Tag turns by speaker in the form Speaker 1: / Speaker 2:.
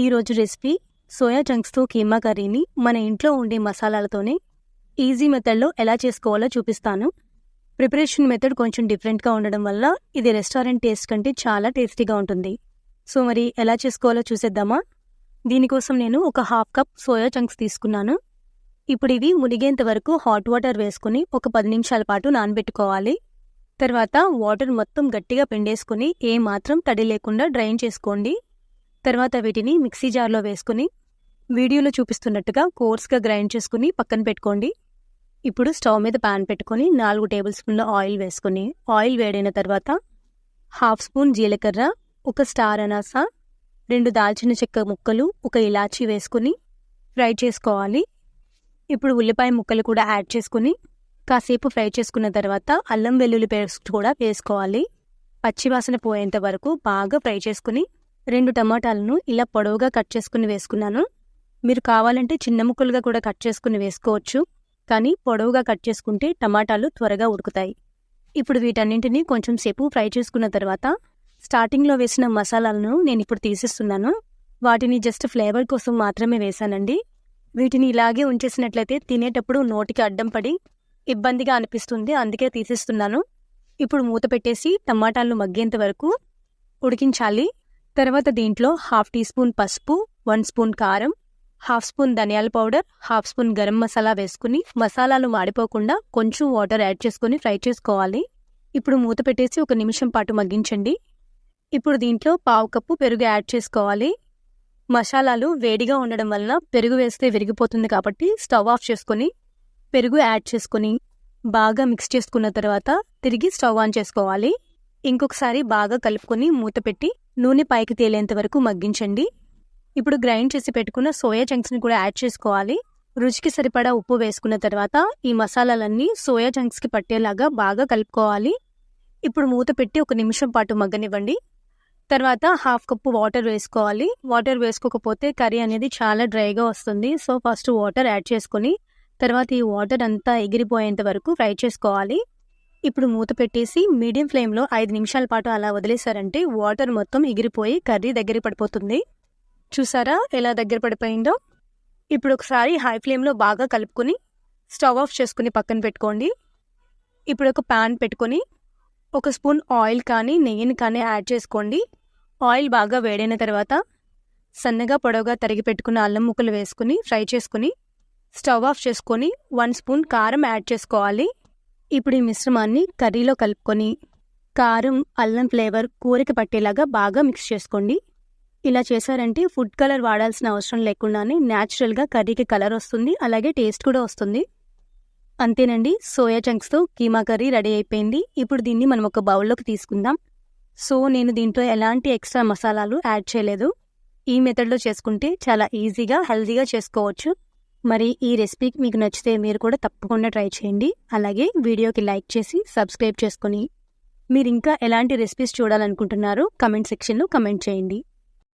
Speaker 1: ఈరోజు recipe soya చంక్స్తో కీమా కర్రీని మన ఇంట్లో ఉండే మసాలాలతోనే ఈజీ మెథడ్లో ఎలా చేసుకోవాలో చూపిస్తాను. ప్రిపరేషన్ మెథడ్ కొంచెం డిఫరెంట్గా ఉండడం వల్ల ఇది రెస్టారెంట్ టేస్ట్ కంటే చాలా టేస్టీగా ఉంటుంది. సో మరి ఎలా చేసుకోవాలో చూసేద్దామా? దీనికోసం నేను ఒక హాఫ్ కప్ సోయా చంక్స్ తీసుకున్నాను. ఇప్పుడు ఇవి మునిగేంత వరకు హాట్ వాటర్ వేసుకుని ఒక పది నిమిషాల పాటు నానబెట్టుకోవాలి. తర్వాత వాటర్ మొత్తం గట్టిగా పిండేసుకుని ఏ మాత్రం తడి లేకుండా డ్రైన్ చేసుకోండి. తర్వాత వీటిని మిక్సీ జార్లో వేసుకుని వీడియోలో చూపిస్తున్నట్టుగా కోర్స్గా గ్రైండ్ చేసుకుని పక్కన పెట్టుకోండి. ఇప్పుడు స్టవ్ మీద పాన్ పెట్టుకొని నాలుగు టేబుల్ స్పూన్ల ఆయిల్ వేసుకుని ఆయిల్ వేడైన తర్వాత హాఫ్ స్పూన్ జీలకర్ర ఒక స్టార్ అనాస రెండు దాల్చిన చెక్క ముక్కలు ఒక ఇలాచీ వేసుకుని ఫ్రై చేసుకోవాలి. ఇప్పుడు ఉల్లిపాయ ముక్కలు కూడా యాడ్ చేసుకుని కాసేపు ఫ్రై చేసుకున్న తర్వాత అల్లం వెల్లుల్లి పేస్ట్ కూడా వేసుకోవాలి. పచ్చివాసన పోయేంత వరకు బాగా ఫ్రై చేసుకుని రెండు టమాటాలను ఇలా పొడవుగా కట్ చేసుకుని వేసుకున్నాను. మీరు కావాలంటే చిన్న ముక్కలుగా కూడా కట్ చేసుకుని వేసుకోవచ్చు. కానీ పొడవుగా కట్ చేసుకుంటే టమాటాలు త్వరగా ఉడుకుతాయి. ఇప్పుడు వీటన్నింటినీ కొంచెం సేపు ఫ్రై చేసుకున్న తర్వాత స్టార్టింగ్లో వేసిన మసాలాలను నేను ఇప్పుడు తీసేస్తున్నాను. వాటిని జస్ట్ ఫ్లేవర్ కోసం మాత్రమే వేశానండి. వీటిని ఇలాగే ఉంచేసినట్లయితే తినేటప్పుడు నోటికి అడ్డం పడి ఇబ్బందిగా అనిపిస్తుంది. అందుకే తీసేస్తున్నాను. ఇప్పుడు మూత పెట్టేసి టమాటాలను మగ్గేంత వరకు ఉడికించాలి. తర్వాత దీంట్లో హాఫ్ టీ స్పూన్ పసుపు వన్ స్పూన్ కారం హాఫ్ స్పూన్ ధనియాల powder half spoon garam masala వేసుకుని మసాలాలు మాడిపోకుండా కొంచెం వాటర్ యాడ్ చేసుకుని ఫ్రై చేసుకోవాలి. ఇప్పుడు మూత పెట్టేసి ఒక నిమిషం పాటు మగ్గించండి. ఇప్పుడు దీంట్లో పావు కప్పు పెరుగు యాడ్ చేసుకోవాలి. మసాలాలు వేడిగా ఉండడం వలన పెరుగు వేస్తే విరిగిపోతుంది కాబట్టి స్టవ్ ఆఫ్ చేసుకొని పెరుగు యాడ్ చేసుకొని బాగా మిక్స్ చేసుకున్న తర్వాత తిరిగి స్టవ్ ఆన్ చేసుకోవాలి. ఇంకొకసారి బాగా కలుపుకొని మూత పెట్టి నూనె పైకి తేలేంత వరకు మగ్గించండి. ఇప్పుడు గ్రైండ్ చేసి పెట్టుకున్న సోయా చంక్స్ని కూడా యాడ్ చేసుకోవాలి. రుచికి సరిపడా ఉప్పు వేసుకున్న తర్వాత ఈ మసాలాలన్నీ సోయా చంక్స్కి పట్టేలాగా బాగా కలుపుకోవాలి. ఇప్పుడు మూత పెట్టి ఒక నిమిషం పాటు మగ్గనివ్వండి. తర్వాత హాఫ్ కప్పు వాటర్ వేసుకోవాలి. వాటర్ వేసుకోకపోతే కర్రీ అనేది చాలా డ్రైగా వస్తుంది. సో ఫస్ట్ వాటర్ యాడ్ చేసుకొని తర్వాత ఈ వాటర్ అంతా ఎగిరిపోయేంత వరకు ఫ్రై చేసుకోవాలి. ఇప్పుడు మూత పెట్టేసి మీడియం ఫ్లేమ్లో ఐదు నిమిషాల పాటు అలా వదిలేశారంటే వాటర్ మొత్తం ఎగిరిపోయి కర్రీ దగ్గర పడిపోతుంది. చూసారా ఎలా దగ్గర పడిపోయిందో? ఇప్పుడు ఒకసారి హై ఫ్లేమ్లో బాగా కలుపుకొని స్టవ్ ఆఫ్ చేసుకుని పక్కన పెట్టుకోండి. ఇప్పుడు ఒక ప్యాన్ పెట్టుకొని ఒక స్పూన్ ఆయిల్ కానీ నెయ్యిని కానీ యాడ్ చేసుకోండి. ఆయిల్ బాగా వేడైన తర్వాత సన్నగా పొడవుగా తరిగి పెట్టుకున్న అల్లం ముక్కలు వేసుకుని ఫ్రై చేసుకుని స్టవ్ ఆఫ్ చేసుకొని వన్ స్పూన్ కారం యాడ్ చేసుకోవాలి. ఇప్పుడు ఈ మిశ్రమాన్ని కర్రీలో కలుపుకొని కారం అల్లం ఫ్లేవర్ కూరకి పట్టేలాగా బాగా మిక్స్ చేసుకోండి. ఇలా చేశారంటే ఫుడ్ కలర్ వాడాల్సిన అవసరం లేకుండానే న్యాచురల్గా కర్రీకి కలర్ వస్తుంది అలాగే టేస్ట్ కూడా వస్తుంది. అంతేనండి సోయా చంక్స్తో కీమా కర్రీ రెడీ అయిపోయింది. ఇప్పుడు దీన్ని మనం ఒక బౌల్లోకి తీసుకుందాం. సో నేను దీంట్లో ఎలాంటి ఎక్స్ట్రా మసాలాలు యాడ్ చేయలేదు. ఈ మెథడ్లో చేసుకుంటే చాలా ఈజీగా హెల్తీగా చేసుకోవచ్చు. మరి ఈ రెసిపీ మీకు నచ్చితే మీరు కూడా తప్పకుండా ట్రై చేయండి. అలాగే వీడియోకి లైక్ చేసి సబ్స్క్రైబ్ చేసుకొని మీరు ఇంకా ఎలాంటి రెసిపీస్ చూడాలనుకుంటున్నారో కమెంట్ సెక్షన్లో కమెంట్ చేయండి.